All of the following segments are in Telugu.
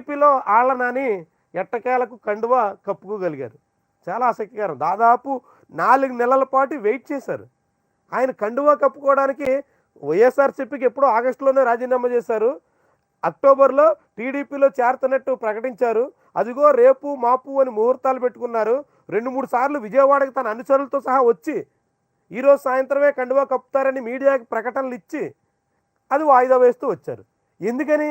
టీడీపీలో ఆళ్ళనని నాని ఎట్టకేలకు కండువ కప్పుకోగలిగారు. చాలా ఆసక్తికరం. దాదాపు నాలుగు నెలల పాటు వెయిట్ చేశారు. ఆయన కండువా కప్పుకోవడానికి వైఎస్ఆర్సీపీకి ఎప్పుడో ఆగస్టులోనే రాజీనామా చేశారు. అక్టోబర్లో టీడీపీలో చేరుతున్నట్టు ప్రకటించారు. అదిగో రేపు మాపు అని ముహూర్తాలు పెట్టుకున్నారు. రెండు మూడు సార్లు విజయవాడకి తన అనుచరులతో సహా వచ్చి ఈరోజు సాయంత్రమే కండువా కప్పుతారని మీడియాకి ప్రకటనలు ఇచ్చి అది వాయిదా వేస్తూ వచ్చారు. ఎందుకని?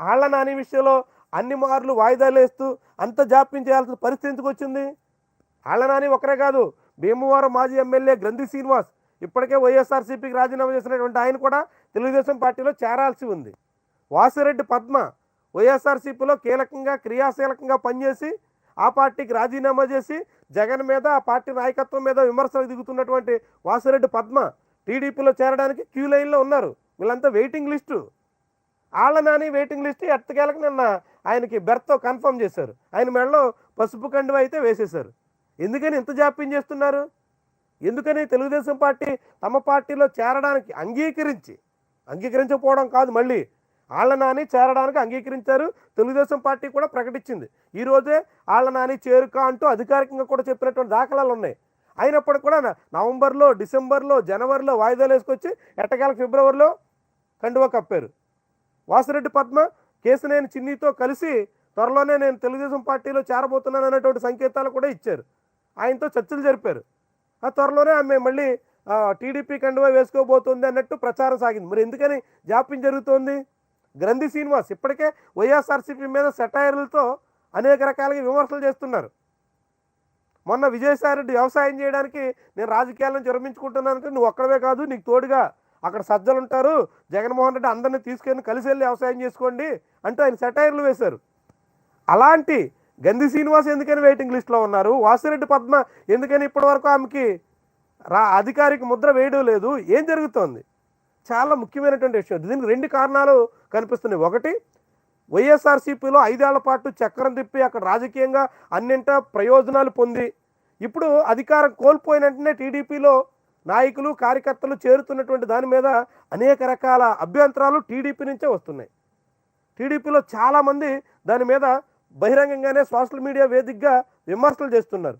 ఆళ్ళ నాని విషయంలో అన్ని మార్లు వాయిదాలు వేస్తూ అంత జాప్యం చేయాల్సిన పరిస్థితి ఎందుకు వచ్చింది? అళ్ళనాని ఒకరే కాదు భీమవరం మాజీ ఎమ్మెల్యే గ్రంథి శ్రీనివాస్ ఇప్పటికే వైఎస్ఆర్సీపీకి రాజీనామా చేసినటువంటి ఆయన కూడా తెలుగుదేశం పార్టీలో చేరాల్సి ఉంది. వాసిరెడ్డి పద్మ వైఎస్ఆర్సీపీలో కీలకంగా క్రియాశీలకంగా పనిచేసి ఆ పార్టీకి రాజీనామా చేసి జగన్ మీద ఆ పార్టీ నాయకత్వం మీద విమర్శలు దిగుతున్నటువంటి వాసిరెడ్డి పద్మ టీడీపీలో చేరడానికి క్యూ లైన్లో ఉన్నారు. వీళ్ళంతా waiting list. Alla Nani waiting list ఎట్టకేలకు నిన్న ఆయనకి బెర్త్ కన్ఫర్మ్ చేశారు. ఆయన మెడలో పసుపు కండువ అయితే వేసేశారు. ఎందుకని ఇంత జాప్యం చేస్తున్నారు? ఎందుకని తెలుగుదేశం పార్టీ తమ పార్టీలో చేరడానికి అంగీకరించి అంగీకరించకపోవడం కాదు మళ్ళీ. ఆళ్ళ నాని చేరడానికి అంగీకరించారు. తెలుగుదేశం పార్టీ కూడా ప్రకటించింది. ఈరోజే ఆళ్ళ నాని చేరుక అంటూ అధికారికంగా కూడా చెప్పినటువంటి దాఖలాలు ఉన్నాయి. అయినప్పటికీ కూడా నవంబర్లో డిసెంబర్లో జనవరిలో వాయిదాలు వేసుకొచ్చి ఎట్టకాల ఫిబ్రవరిలో కండువా కప్పారు. వాసిరెడ్డి పద్మ కేసునేని చిన్నితో కలిసి త్వరలోనే నేను తెలుగుదేశం పార్టీలో చేరబోతున్నాను అనేటువంటి సంకేతాలు కూడా ఇచ్చారు. ఆయనతో చర్చలు జరిపారు. ఆ త్వరలోనే ఆమె మళ్ళీ టీడీపీ కండువా వేసుకోబోతుంది అన్నట్టు ప్రచారం సాగింది. మరి ఎందుకని జాప్యం జరుగుతోంది? గ్రంథి శ్రీనివాస్ ఇప్పటికే వైఎస్ఆర్సీపీ మీద సెటైర్లతో అనేక రకాలుగా విమర్శలు చేస్తున్నారు. మొన్న విజయసాయిరెడ్డి వ్యవసాయం చేయడానికి నేను రాజకీయాలను నుంచి విరమించుకుంటున్నానంటే నువ్వు ఒక్కడవే కాదు నీకు తోడుగా అక్కడ సజ్జలు ఉంటారు. జగన్మోహన్ రెడ్డి అందరినీ తీసుకెళ్ళి కలిసి వెళ్ళి వ్యవసాయం చేసుకోండి అంటూ ఆయన సెటైర్లు వేశారు. అలాంటి గంధి శ్రీనివాస్ ఎందుకని వెయిటింగ్ లిస్ట్లో ఉన్నారు? వాసిరెడ్డి పద్మ ఎందుకని ఇప్పటివరకు ఆమెకి రా అధికారికి ముద్ర వేయడం లేదు? ఏం జరుగుతోంది? చాలా ముఖ్యమైనటువంటి విషయం. దీనికి రెండు కారణాలు కనిపిస్తున్నాయి. ఒకటి వైఎస్ఆర్సీపీలో ఐదేళ్ళ పాటు చక్రం తిప్పి అక్కడ రాజకీయంగా అన్నింటా ప్రయోజనాలు పొంది ఇప్పుడు అధికారం కోల్పోయిన వెంటనే టీడీపీలో నాయకులు కార్యకర్తలు చేరుతున్నటువంటి దాని మీద అనేక రకాల అభ్యంతరాలు టీడీపీ నుంచే వస్తున్నాయి. టీడీపీలో చాలామంది దాని మీద బహిరంగంగానే సోషల్ మీడియా వేదికగా విమర్శలు చేస్తున్నారు.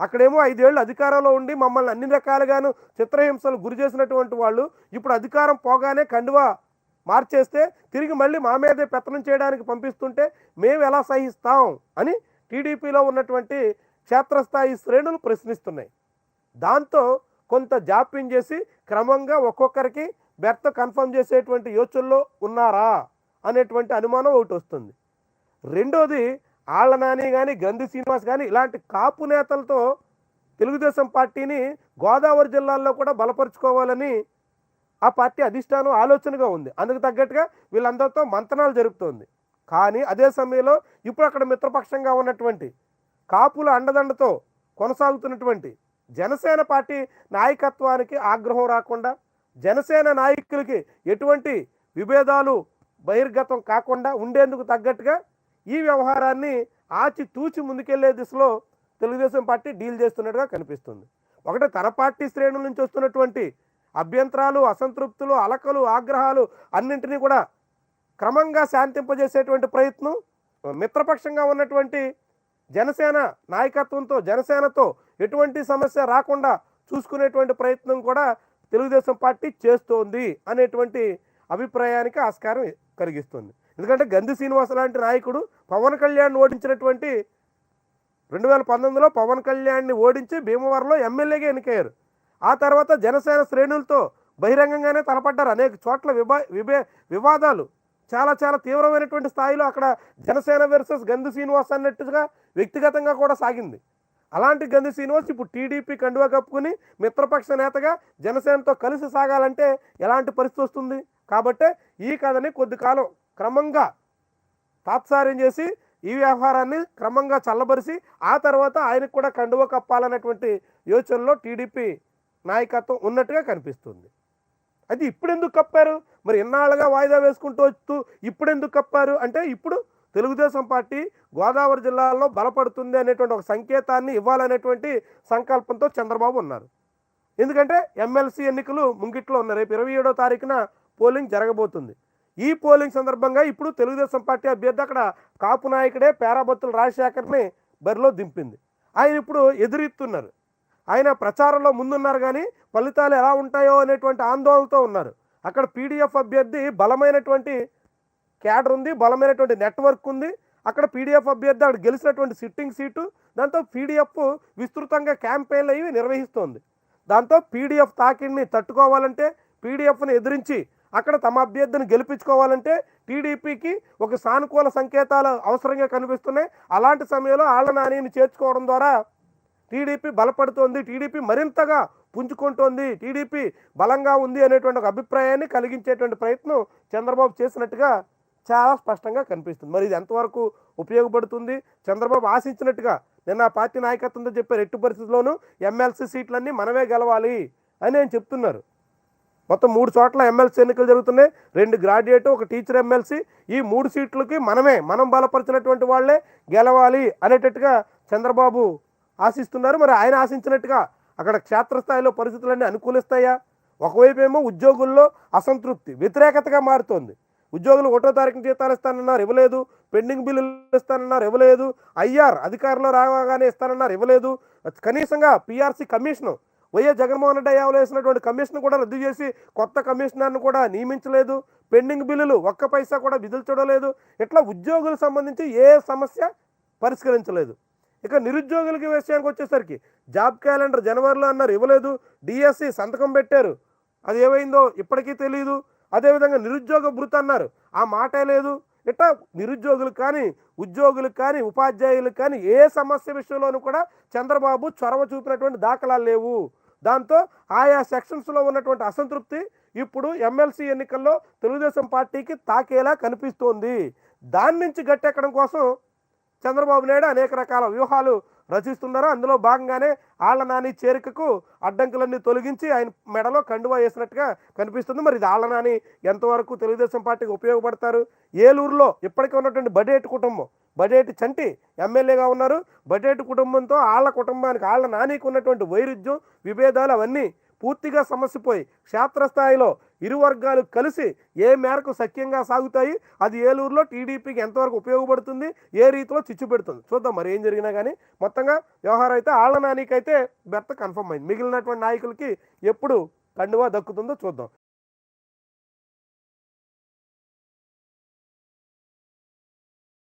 అక్కడేమో ఐదేళ్ళు అధికారంలో ఉండి మమ్మల్ని అన్ని రకాలుగాను చిత్రహింసలు గురి చేసినటువంటి వాళ్ళు ఇప్పుడు అధికారం పోగానే కండువా మార్చేస్తే తిరిగి మళ్ళీ మా మీదే పెత్తనం చేయడానికి పంపిస్తుంటే మేము ఎలా సహిస్తాం అని టీడీపీలో ఉన్నటువంటి క్షేత్రస్థాయి శ్రేణులు ప్రశ్నిస్తున్నాయి. దాంతో కొంత జాప్యం చేసి క్రమంగా ఒక్కొక్కరికి బెర్త్ కన్ఫర్మ్ చేసేటువంటి యోచనలో ఉన్నారా అనేటువంటి అనుమానం ఒకటి వస్తుంది. రెండోది ఆళ్ళ నాని కానీ గంధి శ్రీనివాస్ కానీ ఇలాంటి కాపు నేతలతో తెలుగుదేశం పార్టీని గోదావరి జిల్లాల్లో కూడా బలపరుచుకోవాలని ఆ పార్టీ అధిష్టానం ఆలోచనగా ఉంది. అందుకు తగ్గట్టుగా వీళ్ళందరితో మంతనాలు జరుపుతోంది. కానీ అదే సమయంలో ఇప్పుడు అక్కడ మిత్రపక్షంగా ఉన్నటువంటి కాపుల అండదండతో కొనసాగుతున్నటువంటి జనసేన పార్టీ నాయకత్వానికి ఆగ్రహం రాకుండా జనసేన నాయకులకి ఎటువంటి విభేదాలు బహిర్గతం కాకుండా ఉండేందుకు తగ్గట్టుగా ఈ వ్యవహారాన్ని ఆచి తూచి ముందుకెళ్ళే దిశలో తెలుగుదేశం పార్టీ డీల్ చేస్తున్నట్టుగా కనిపిస్తుంది. ఒకటి తన పార్టీ శ్రేణుల నుంచి వస్తున్నటువంటి అభ్యంతరాలు అసంతృప్తులు అలకలు ఆగ్రహాలు అన్నింటినీ కూడా క్రమంగా శాంతింపజేసేటువంటి ప్రయత్నం మిత్రపక్షంగా ఉన్నటువంటి జనసేన నాయకత్వంతో జనసేనతో ఎటువంటి సమస్య రాకుండా చూసుకునేటువంటి ప్రయత్నం కూడా తెలుగుదేశం పార్టీ చేస్తోంది అనేటువంటి అభిప్రాయానికి ఆస్కారం కలిగిస్తుంది. ఎందుకంటే గంధి శ్రీనివాస లాంటి నాయకుడు పవన్ కళ్యాణ్ ఓడించినటువంటి రెండు వేల పంతొమ్మిదిలో పవన్ కళ్యాణ్ని ఓడించి భీమవరంలో ఎమ్మెల్యేగా ఎన్నికయ్యారు. ఆ తర్వాత జనసేన శ్రేణులతో బహిరంగంగానే తలపడ్డారు. అనేక చోట్ల విభా విభే వివాదాలు చాలా చాలా తీవ్రమైనటువంటి స్థాయిలో అక్కడ జనసేన వర్సెస్ గంధి శ్రీనివాస్ అన్నట్టుగా వ్యక్తిగతంగా కూడా సాగింది. అలాంటి గంధి శ్రీనివాస్ ఇప్పుడు టీడీపీ కండువా కప్పుకుని మిత్రపక్ష నేతగా జనసేనతో కలిసి సాగాలంటే ఎలాంటి పరిస్థితి వస్తుంది? కాబట్టే ఈ కథని కొద్ది కాలం క్రమంగా తాత్సార్యం చేసి ఈ వ్యవహారాన్ని క్రమంగా చల్లబరిచి ఆ తర్వాత ఆయనకు కూడా కండువ కప్పాలన్నటువంటి యోచనలో టీడీపీ నాయకత్వం ఉన్నట్టుగా కనిపిస్తుంది. అది ఇప్పుడు ఎందుకు కప్పారు? మరి ఇన్నాళ్ళుగా వాయిదా వేసుకుంటూ వస్తూ ఇప్పుడు ఎందుకు కప్పారు? అంటే ఇప్పుడు తెలుగుదేశం పార్టీ గోదావరి జిల్లాలో బలపడుతుంది అనేటువంటి ఒక సంకేతాన్ని ఇవ్వాలనేటువంటి సంకల్పంతో చంద్రబాబు ఉన్నారు. ఎందుకంటే ఎమ్మెల్సీ ఎన్నికలు ముంగిట్లో ఉన్నారు రేపు ఇరవై ఏడో తారీఖున పోలింగ్ జరగబోతుంది. ఈ పోలింగ్ సందర్భంగా ఇప్పుడు తెలుగుదేశం పార్టీ అభ్యర్థి అక్కడ కాపు నాయకుడే పేరాబత్తుల రాజశేఖర్ని బరిలో దింపింది. ఆయన ఇప్పుడు ఎదురెత్తున్నారు. ఆయన ప్రచారంలో ముందున్నారు కానీ ఫలితాలు ఎలా ఉంటాయో అనేటువంటి ఆందోళనతో ఉన్నారు. అక్కడ పీడిఎఫ్ అభ్యర్థి బలమైనటువంటి క్యాడర్ ఉంది బలమైనటువంటి నెట్వర్క్ ఉంది. అక్కడ పీడిఎఫ్ అభ్యర్థి అక్కడ గెలిచినటువంటి సిట్టింగ్ సీటు దాంతో పీడిఎఫ్ విస్తృతంగా క్యాంపెయిన్లు అవి నిర్వహిస్తోంది. దాంతో పీడిఎఫ్ తాకిడిని తట్టుకోవాలంటే పీడిఎఫ్ను ఎదిరించి అక్కడ తమ అభ్యర్థిని గెలిపించుకోవాలంటే టీడీపీకి ఒక సానుకూల సంకేతాలు అవసరంగా కనిపిస్తున్నాయి. అలాంటి సమయంలో ఆళ్ళ నానిని చేర్చుకోవడం ద్వారా టీడీపీ బలపడుతోంది. టీడీపీ మరింతగా పుంజుకుంటోంది. టీడీపీ బలంగా ఉంది అనేటువంటి ఒక అభిప్రాయాన్ని కలిగించేటువంటి ప్రయత్నం చంద్రబాబు చేసినట్టుగా చాలా స్పష్టంగా కనిపిస్తుంది. మరి ఇది ఎంతవరకు ఉపయోగపడుతుంది? చంద్రబాబు ఆశించినట్టుగా నిన్న పార్టీ నాయకత్వంతో చెప్పారు ఎట్టి పరిస్థితుల్లోనూ ఎమ్మెల్సీ సీట్లన్నీ మనమే గెలవాలి అని ఆయన చెప్తున్నారు. మొత్తం మూడు చోట్ల ఎమ్మెల్సీ ఎన్నికలు జరుగుతున్నాయి. రెండు గ్రాడ్యుయేట్ ఒక టీచర్ ఎమ్మెల్సీ. ఈ మూడు సీట్లకి మనమే మనం బలపరిచినటువంటి వాళ్ళే గెలవాలి అనేటట్టుగా చంద్రబాబు ఆశిస్తున్నారు. మరి ఆయన ఆశించినట్టుగా అక్కడ క్షేత్రస్థాయిలో పరిస్థితులన్నీ అనుకూలిస్తాయా? ఒకవైపు ఏమో ఉద్యోగుల్లో అసంతృప్తి వ్యతిరేకతగా మారుతోంది. ఉద్యోగులు ఒకటో తారీఖున జీతాలు ఇస్తానన్నారు ఇవ్వలేదు. పెండింగ్ బిల్లులు ఇస్తానన్నారు ఇవ్వలేదు. ఐఆర్ అధికారంలో రాగానే ఇస్తానన్నారు ఇవ్వలేదు. కనీసంగా PRC commission YS Jaganmohan Reddy హయాంలో వేసినటువంటి కమిషన్ కూడా రద్దు చేసి కొత్త కమిషనర్ను కూడా నియమించలేదు. పెండింగ్ బిల్లులు ఒక్క పైసా కూడా విధులు లేదు ఇట్లా ఉద్యోగులకు సంబంధించి ఏ సమస్య పరిష్కరించలేదు. ఇక నిరుద్యోగులకి విషయానికి వచ్చేసరికి జాబ్ క్యాలెండర్ జనవరిలో అన్నారు ఇవ్వలేదు. డిఎస్సి సంతకం పెట్టారు. అది ఏమైందో ఇప్పటికీ తెలియదు అదేవిధంగా నిరుద్యోగ భృతి అన్నారు ఆ మాటే లేదు. ఇట్లా నిరుద్యోగులకు కానీ ఉద్యోగులకు కానీ ఉపాధ్యాయులకు కానీ ఏ సమస్య విషయంలోనూ కూడా చంద్రబాబు చొరవ చూపినటువంటి దాఖలాలు లేవు. దాంతో ఆయా సెక్షన్స్లో ఉన్నటువంటి అసంతృప్తి ఇప్పుడు ఎమ్మెల్సీ ఎన్నికల్లో తెలుగుదేశం పార్టీకి తాకేలా కనిపిస్తోంది. దాని నుంచి గట్టెక్కడం కోసం చంద్రబాబు నాయుడు అనేక రకాల వ్యూహాలు రచిస్తున్నారు? అందులో భాగంగానే ఆళ్ళ నాని చేరికకు అడ్డంకులన్నీ తొలగించి ఆయన మెడలో కండువా వేసినట్టుగా కనిపిస్తుంది. మరి ఇది ఆళ్ళ నాని ఎంతవరకు తెలుగుదేశం పార్టీకి ఉపయోగపడతారు? ఏలూరులో ఇప్పటికే ఉన్నటువంటి బడేటి కుటుంబం బడేటి చంటి ఎమ్మెల్యేగా ఉన్నారు. బడేటి కుటుంబంతో వాళ్ళ కుటుంబానికి వాళ్ళ నానికి ఉన్నటువంటి వైరుధ్యం విభేదాలు అవన్నీ పూర్తిగా సమస్యపోయి క్షేత్రస్థాయిలో ఇరు వర్గాలు కలిసి ఏ మేరకు సఖ్యంగా సాగుతాయి అది ఏలూరులో టీడీపీకి ఎంతవరకు ఉపయోగపడుతుంది ఏ రీతిలో చిచ్చు పెడుతుంది. చూద్దాం మరి ఏం జరిగినా కానీ మొత్తంగా వ్యవహారం అయితే ఆళ్ళ నానికైతే బెర్త కన్ఫర్మ్ అయింది. మిగిలినటువంటి నాయకులకి ఎప్పుడు కండువా దక్కుతుందో చూద్దాం.